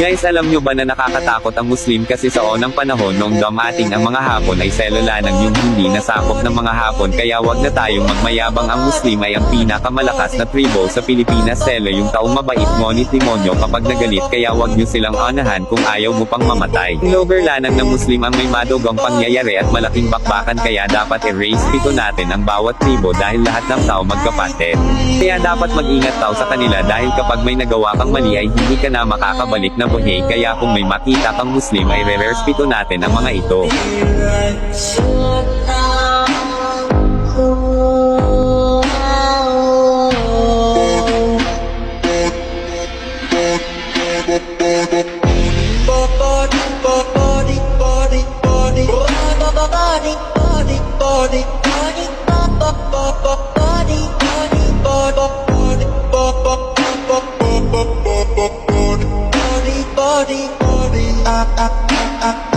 Guys alam nyo ba na nakakatakot ang Muslim kasi sa onang panahon noong dumating ang mga Hapon ay selulanan yung hindi nasakop ng mga Hapon kaya wag na tayong magmayabang ang Muslim ay ang pinakamalakas na tribo sa Pilipinas selo yung taong mabait ngunit demonyo kapag nagalit kaya wag nyo silang anahan kung ayaw mo pang mamatay. Loverlanang ng Muslim ang may madugong pangyayari at malaking bakbakan kaya dapat erase pito natin ang bawat tribo dahil lahat ng tao magkapatid. Kaya dapat mag-ingat tao sa kanila dahil kapag may nagawa kang mali ay hindi ka na makakabalik na buhay kaya kung may makita kang Muslim ay re-respeto natin ang mga ito. Body, body, body, ah, ah, ah, ah, ah.